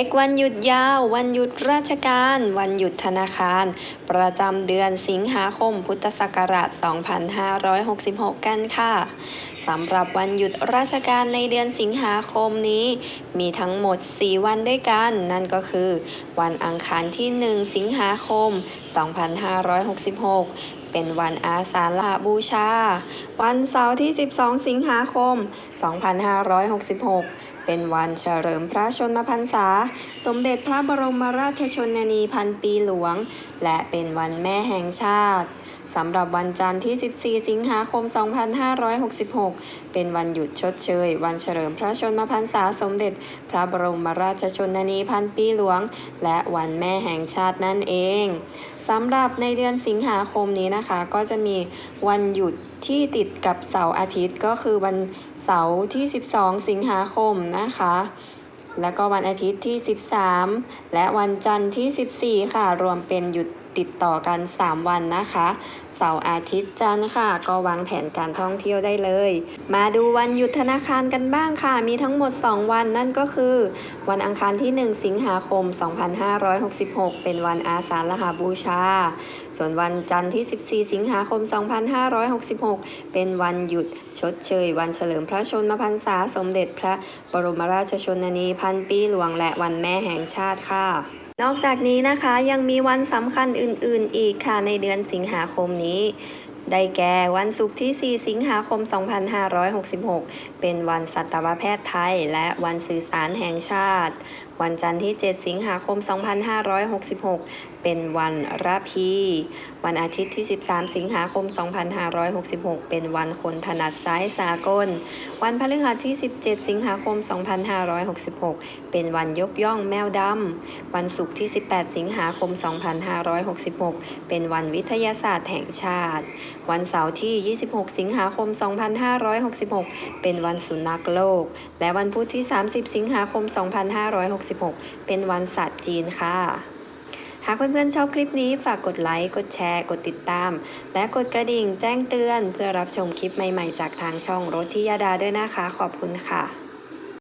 เอกวันหยุดยาว วันหยุดราชการ วันหยุดธนาคาร ประจำเดือนสิงหาคมพุทธศักราช 2566 กันค่ะสำหรับวันหยุดราชการในเดือนสิงหาคมนี้ มีทั้งหมด 4 วันด้วยกัน นั่นก็คือ วันอังคารที่ 1 สิงหาคม 2566เป็นวันอาสาฬหบูชา วันเสาร์ที่ 12 สิงหาคม 2566 เป็นวันเฉลิมพระชนมพรรษา สมเด็จพระบรมราชชนนีพันปีหลวง และเป็นวันแม่แห่งชาติ สำหรับวันจันทร์ที่ 14 สิงหาคม 2566 เป็นวันหยุดชดเชย วันเฉลิมพระชนมพรรษาสมเด็จ พระบรมราชชนนีพันปีหลวง และวันแม่แห่งชาตินั่นเองสำหรับในเดือนสิงหาคมนี้นะคะ ก็จะมีวันหยุดที่ติดกับเสาร์อาทิตย์ก็คือวันเสาร์ที่ 12 สิงหาคมนะคะแล้วก็วันอาทิตย์ที่ 13 และวันจันทร์ที่ 14 ค่ะ รวมเป็นหยุด ติดต่อกัน 3 วันนะคะ เสาร์อาทิตย์จันทร์ค่ะ ก็วางแผนการท่องเที่ยวได้เลย มาดูวันหยุดธนาคารกันบ้างค่ะ มีทั้งหมด 2 วันนั่นก็คือ วันอังคารที่ 1 สิงหาคม 2566 เป็นวันอาสาฬหาบูชา ส่วนวันจันทร์ที่ 14 สิงหาคม 2566 เป็นวันหยุดชดเชย วันเฉลิมพระชนมพรรษาสมเด็จพระบรมราชชนนีพันปีหลวงและวันแม่แห่งชาติค่ะ นอกจากนี้นะคะยังมีวันสำคัญอื่นๆ อีกค่ะในเดือนสิงหาคมนี้ ได้แก่วันศุกร์ที่ 4 สิงหาคม 2566 เป็นวันสัตวแพทย์ไทย และวันสื่อสารแห่งชาติ วันจันทร์ที่ 7 สิงหาคม 2566เป็นวันระพี วันอาทิตย์ที่ 13 สิงหาคม 2566 เป็นวันคนถนัดซ้ายสากล วันพฤหัสที่ 17 สิงหาคม 2566 เป็นวันยกย่องแมวดำ วันศุกร์ที่ 18 สิงหาคม 2566 เป็นวันวิทยาศาสตร์แห่งชาติ วันเสาร์ที่ 26 สิงหาคม 2566 เป็นวันสุนัขโลก และวันพุธที่ 30 สิงหาคม 2566 เป็นวันสัตว์จีนค่ะากเพื่อนๆชอบคลิปนี้ฝากกดไลค์ กดแชร์ กดติดตาม และกดกระดิ่งแจ้งเตือน เพื่อรับชมคลิปใหม่ๆ จากทางช่องรถทิยาดาด้วยนะคะ ขอบคุณค่ะ